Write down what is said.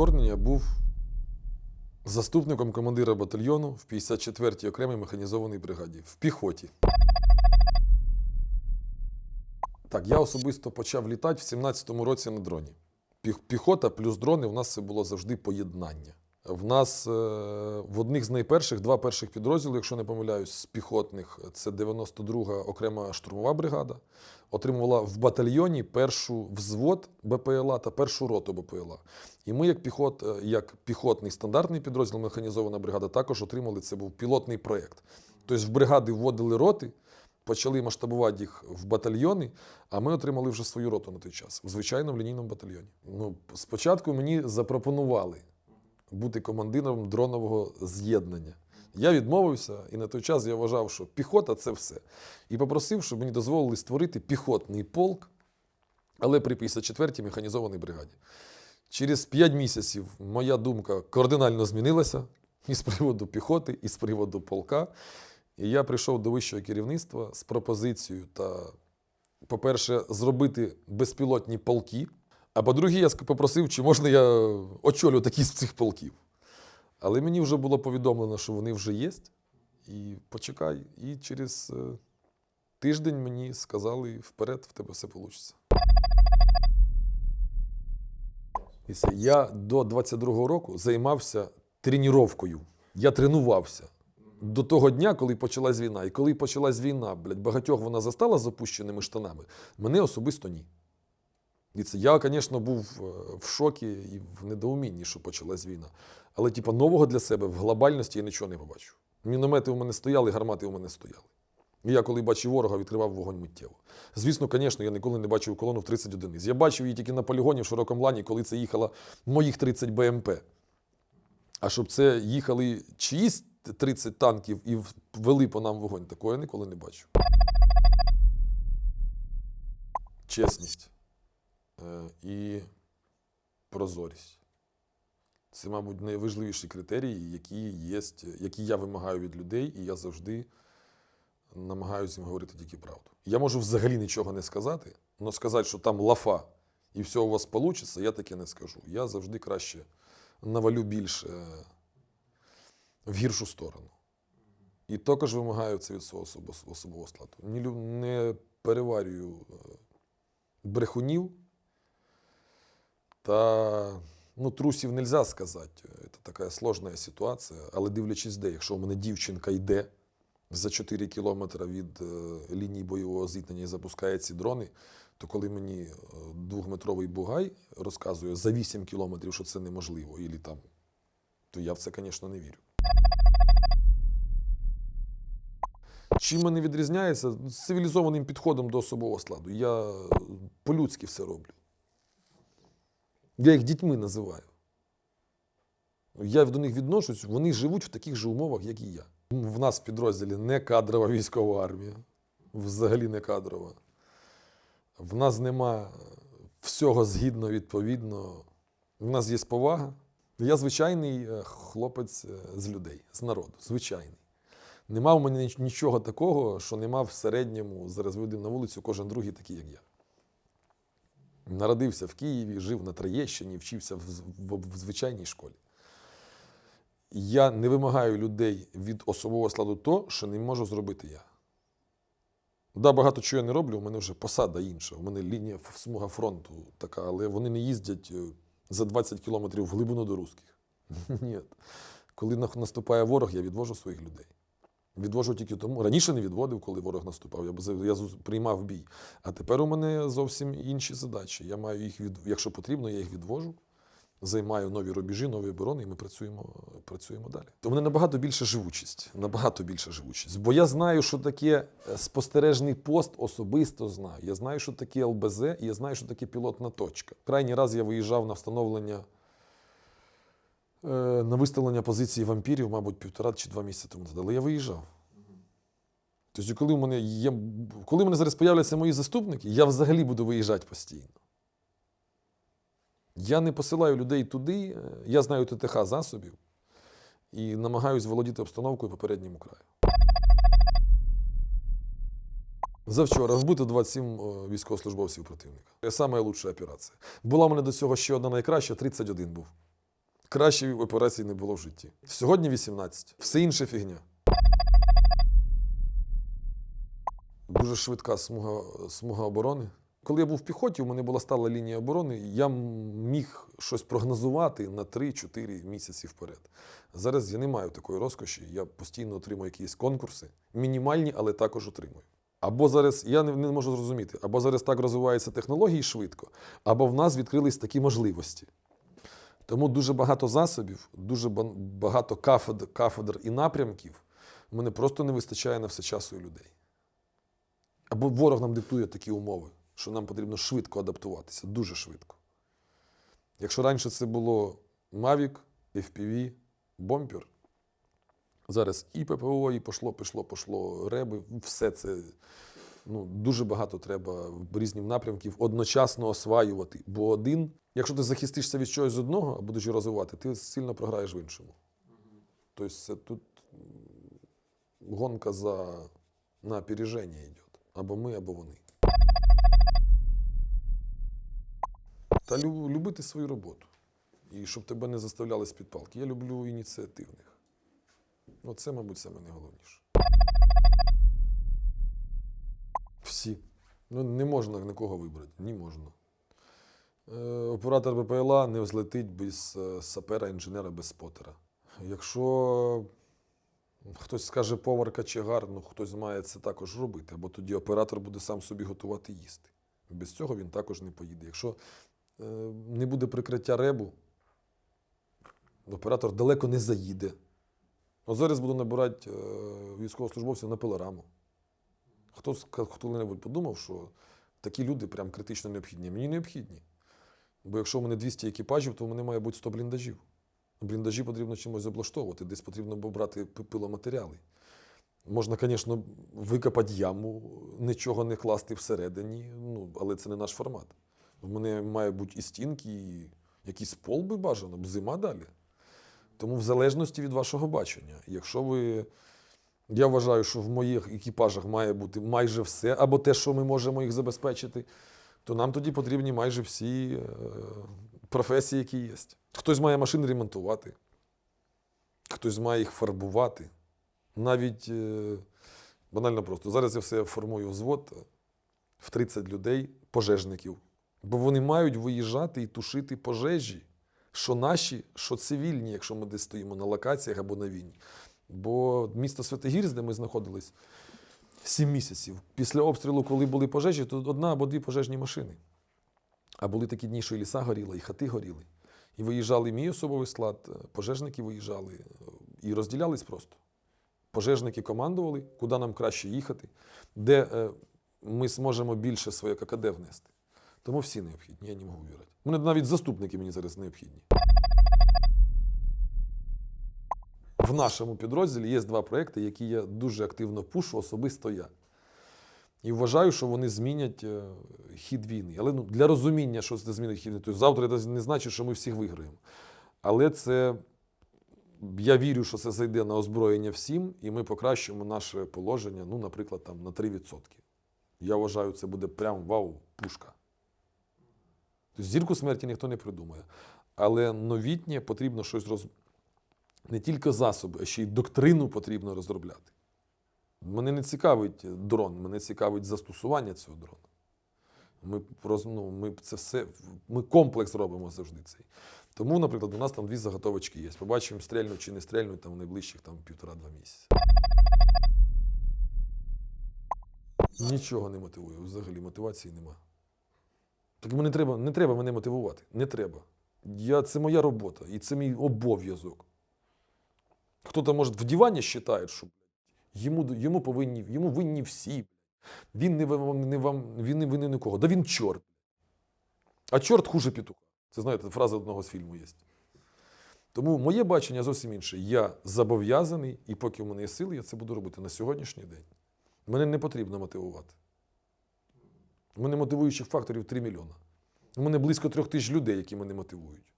вторгнення був заступником командира батальйону в 54-й окремій механізованій бригаді в піхоті. Так, я особисто почав літати в 17-му році на дроні. Піхота плюс дрони у нас це було завжди поєднання. В нас е, в одних з найперших, два перших підрозділи, якщо не помиляюсь, з піхотних, це 92-га окрема штурмова бригада, отримувала в батальйоні першу взвод БПЛА та першу роту БПЛА. І ми, як, піхот, е, як піхотний стандартний підрозділ, механізована бригада, також отримали це був пілотний проєкт. Тобто в бригади вводили роти, почали масштабувати їх в батальйони, а ми отримали вже свою роту на той час, в звичайному лінійному батальйоні. Ну, спочатку мені запропонували бути командиром дронового з'єднання. Я відмовився, і на той час я вважав, що піхота це все. І попросив, щоб мені дозволили створити піхотний полк, але при 54-й механізованій бригаді. Через 5 місяців моя думка кардинально змінилася і з приводу піхоти, і з приводу полка. І я прийшов до вищого керівництва з пропозицією та, по-перше, зробити безпілотні полки. А по-друге, я попросив, чи можна я очолю такі з цих полків. Але мені вже було повідомлено, що вони вже є. І почекай. І через е, тиждень мені сказали вперед, в тебе все вийде. Я до 22-го року займався тренуванням. Я тренувався до того дня, коли почалась війна. І коли почалась війна, блядь, багатьох вона застала з опущеними штанами, мене особисто ні. І це я, звісно, був е, в шокі і в недоумінні, що почалась війна. Але, типу, нового для себе в глобальності я нічого не побачив. Міномети у мене стояли, гармати у мене стояли. І я, коли бачив ворога, відкривав вогонь миттєво. Звісно, звісно, я ніколи не бачив колону в 30 одиниць. Я бачив її тільки на полігоні в широкому лані, коли це їхало моїх 30 БМП. А щоб це їхали чиїсь 30 танків і ввели по нам вогонь, такого я ніколи не бачив. Чесність і прозорість. Це, мабуть, найважливіші критерії, які, є, які я вимагаю від людей, і я завжди намагаюся їм говорити тільки правду. Я можу взагалі нічого не сказати, але сказати, що там лафа і все у вас вийде, я таке не скажу. Я завжди краще навалю більше в гіршу сторону. І також вимагаю це від свого особо- особового складу. Не, переварюю е, брехунів та ну, трусів можна сказати. Це така сложна ситуація, але дивлячись де, якщо у мене дівчинка йде за 4 кілометри від е, лінії бойового зіткнення і запускає ці дрони, то коли мені е, двохметровий бугай розказує за 8 кілометрів, що це неможливо, ілі там, то я в це, звісно, не вірю. Чим мене відрізняється? Цивілізованим підходом до особового складу. Я е, по-людськи все роблю. Я їх дітьми називаю. Я до них відношусь, вони живуть в таких же умовах, як і я. В нас в підрозділі не кадрова військова армія, взагалі не кадрова. В нас нема всього згідно, відповідно. В нас є повага. Я звичайний е, хлопець е, з людей, з народу, звичайний. Нема в мене нічого такого, що нема в середньому, зараз вийдемо на вулицю, кожен другий такий, як я. Народився в Києві, жив на Троєщині, вчився в, в, в звичайній школі. Я не вимагаю людей від особового складу то, що не можу зробити я. Да, багато чого я не роблю, у мене вже посада інша, у мене лінія смуга фронту така, але вони не їздять е, за 20 кілометрів в глибину до русських. Ні. Коли наступає ворог, я відвожу своїх людей. Відвожу тільки тому. Раніше не відводив, коли ворог наступав. Я, я приймав бій. А тепер у мене зовсім інші задачі. Я маю їх від, якщо потрібно, я їх відвожу, займаю нові рубежі, нові оборони, і ми працюємо, працюємо далі. То мене набагато більша живучість. Набагато більша живучість. Бо я знаю, що таке е, спостережний пост, особисто знаю. Я знаю, що таке ЛБЗ, і я знаю, що таке пілотна точка. Крайній раз я виїжджав на встановлення. Е, На виставлення позиції вампірів, мабуть, півтора чи два місяці тому. Але я виїжджав. Тобто, коли в мене є, коли в мене зараз появляться мої заступники, я взагалі буду виїжджати постійно. Я не посилаю людей туди, е, я знаю ТТХ засобів і намагаюсь володіти обстановкою попередньому краю. Завчора вбито 27 військовослужбовців противника. Це найкраща операція. Була в мене до цього ще одна найкраща, 31 був. Кращої операції не було в житті. Сьогодні 18. Все інше фігня. Дуже швидка смуга, смуга оборони. Коли я був в піхоті, у мене була стала лінія оборони, я міг щось прогнозувати на 3-4 місяці вперед. Зараз я не маю такої розкоші. Я постійно отримую якісь конкурси, мінімальні, але також отримую. Або зараз я не, не можу зрозуміти, або зараз так розвиваються технології швидко, або в нас відкрились такі можливості. Тому дуже багато засобів, дуже багато кафедр, кафедр і напрямків. Мене просто не вистачає на все часу і людей. Або ворог нам диктує такі умови, що нам потрібно швидко адаптуватися, дуже швидко. Якщо раніше це було Mavic, FPV, бомпер, зараз і ППО, і пошло, пішло, пошло реби, все це ну, дуже багато треба в різних напрямків одночасно осваювати. Бо один, якщо ти захистишся від чогось з одного, а будеш розвивати, ти сильно програєш в іншому. Тобто це тут гонка за, на опереження йде. Або ми, або вони. Та лю- любити свою роботу. І щоб тебе не заставляли з під палки. Я люблю ініціативних. Оце, мабуть, саме найголовніше. Всі. Ну, не можна нікого вибрати. Не можна. Е, оператор БПЛА не взлетить без е, сапера, інженера, без спотера. Якщо хтось скаже повар качегар, ну хтось має це також робити, або тоді оператор буде сам собі готувати їсти. Без цього він також не поїде. Якщо е, не буде прикриття ребу, оператор далеко не заїде. От зараз буду набирати військовослужбовців на пилораму. Хто ска- хто-небудь подумав, що такі люди прям критично необхідні? Мені необхідні. Бо якщо в мене 200 екіпажів, то в мене має бути 100 бліндажів. Бліндажі потрібно чимось облаштовувати, десь потрібно брати пи- пиломатеріали. Можна, звісно, викопати яму, нічого не класти всередині, ну, але це не наш формат. В мене має бути і стінки, і якийсь пол би бажано, б зима далі. Тому в залежності від вашого бачення. Якщо ви. Я вважаю, що в моїх екіпажах має бути майже все, або те, що ми можемо їх забезпечити, то нам тоді потрібні майже всі е, професії, які є. Хтось має машини ремонтувати, хтось має їх фарбувати. Навіть е, банально просто. Зараз я все формую взвод е, в 30 людей, пожежників. Бо вони мають виїжджати і тушити пожежі, що наші, що цивільні, якщо ми десь стоїмо на локаціях або на війні. Бо місто Святогірськ, де ми знаходились 7 місяців, після обстрілу, коли були пожежі, то одна або дві пожежні машини. А були такі дні, що і ліса горіли, і хати горіли. І виїжджали мій особовий склад, е, пожежники виїжджали е, і розділялись просто. Пожежники командували, куди нам краще їхати, де е, ми зможемо більше своє ККД внести. Тому всі необхідні, я не можу вірити. Мене навіть заступники мені зараз необхідні. В нашому підрозділі є два проекти, які я дуже активно пушу, особисто я. І вважаю, що вони змінять е, хід війни. Але ну, для розуміння, що це змінить хід війни, тобто завтра це не значить, що ми всіх виграємо. Але це я вірю, що це зайде на озброєння всім, і ми покращимо наше положення, ну, наприклад, там, на 3%. Я вважаю, це буде прям вау, пушка. Тобто зірку смерті ніхто не придумає. Але новітнє потрібно щось роз... не тільки засоби, а ще й доктрину потрібно розробляти. Мене не цікавить дрон, мене цікавить застосування цього дрона. Ми, ну, ми це все, ми комплекс робимо завжди цей. Тому, наприклад, у нас там дві заготовочки є. Побачимо, стрельнуть чи не стрельнуть там в найближчих там, півтора-два місяці. Нічого не мотивую, взагалі мотивації нема. Так мене треба, не треба мене мотивувати. Не треба. Я, це моя робота і це мій обов'язок. Хто-то, може, в дивані вважає, що йому, йому, повинні, йому винні всі. Він не вам, не вам, він не винен нікого. Да він чорт. А чорт хуже петуха. Це знаєте, фраза одного з фільму є. Тому моє бачення зовсім інше. Я зобов'язаний, і поки в мене є сили, я це буду робити на сьогоднішній день. Мене не потрібно мотивувати. У мене мотивуючих факторів 3 мільйона. У мене близько трьох тисяч людей, які мене мотивують.